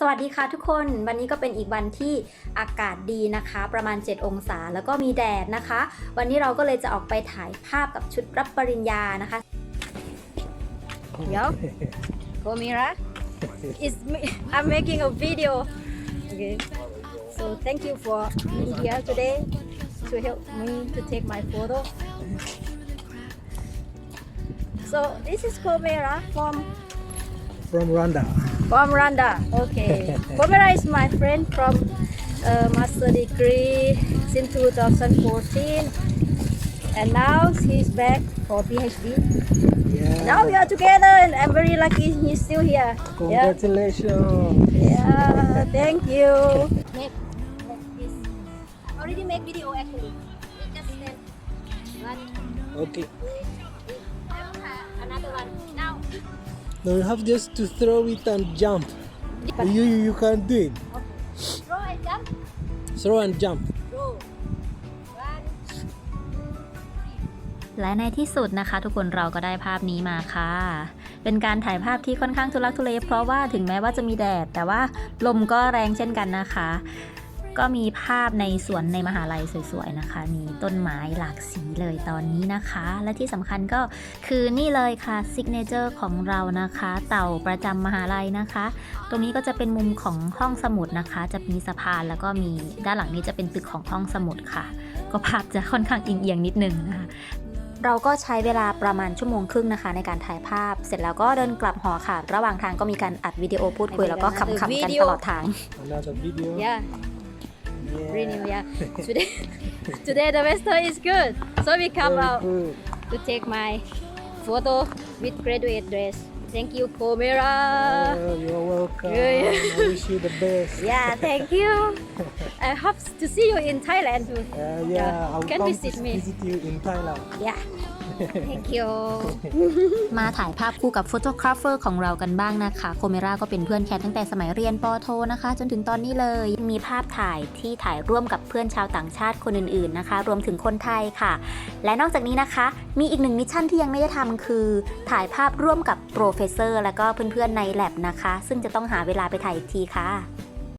สวัสดีค่ะทุกคนวันนี้ก็เป็นอีกวันที่อากาศดีนะคะ ประมาณ 7 องศาแล้วก็มีแดดนะคะ วันนี้เราก็เลยจะออกไปถ่ายภาพกับชุดรับปริญญานะคะ เดี๋ยว Komira is I'm making a video okay so thank you for being here today to help me to take my photo so this is Komira from from Rwanda. From Rwanda. Okay. Pomera is my friend from uh, master degree since 2014. And now he's back for PhD. Yeah. Now we are together and I'm very lucky he's still here. Congratulations. Yeah. Thank you. Make like. Already make video actually. We just stand one, Okay. another one. Now. Now you have just to throw it and jump. You you, you can do it. Throw and jump. Throw and jump. Throw. One. และในที่สุดนะคะทุกคนเราก็ได้ภาพนี้มาค่ะ เป็นการถ่ายภาพที่ค่อนข้างทุลักทุเลเพราะว่าถึงแม้ว่าจะมีแดด แต่ว่าลมก็แรงเช่นกันนะคะ ก็มีภาพในสวนในมหาลัยสวยๆนะคะ มีต้นไม้หลากสีเลยตอนนี้นะคะ และที่สำคัญก็คือนี่เลยค่ะซิกเนเจอร์ของเรานะคะ เต่าประจำมหาลัยนะคะ ตรงนี้ก็จะเป็นมุมของห้องสมุดนะคะ จะมีสะพานแล้วก็มีด้านหลังนี้จะเป็นตึกของห้องสมุดค่ะ ก็ภาพจะค่อนข้างเอียงๆนิดนึงนะคะเราก็ใช้เวลาประมาณชั่วโมงครึ่งนะคะ ในการถ่ายภาพ เสร็จแล้วก็เดินกลับหอค่ะ ระหว่างทางก็มีการอัดวิดีโอพูดคุย แล้วก็ขำๆกันตลอดทาง Another video. Yeah Yeah. really yeah today today the weather is good so we come Very out good. to take my photo with graduate dress thank you Komera Oh, you're welcome. Yeah, yeah. I wish you the best. yeah thank you I hope to see you in Thailand too Uh, Yeah. yeah, I'll Can come visit me. visit you in Thailand. yeah thank you มาถ่ายภาพคู่กับโฟโตกราฟเฟอร์ของเรากันบ้างนะคะโคเมราก็เป็นเพื่อนแคทตั้งแต่สมัยเรียนปอโทนะคะ จนถึงตอนนี้เลยมีภาพถ่ายที่ถ่ายร่วมกับเพื่อนชาวต่างชาติคนอื่นๆนะคะ รวมถึงคนไทยค่ะ และนอกจากนี้นะคะ มีอีกหนึ่งมิชชั่นที่ยังไม่ได้ทำคือ ถ่ายภาพร่วมกับโปรเฟสเซอร์ และก็เพื่อนๆใน lab นะคะ ซึ่งจะต้องหาเวลาไปถ่ายอีกทีค่ะ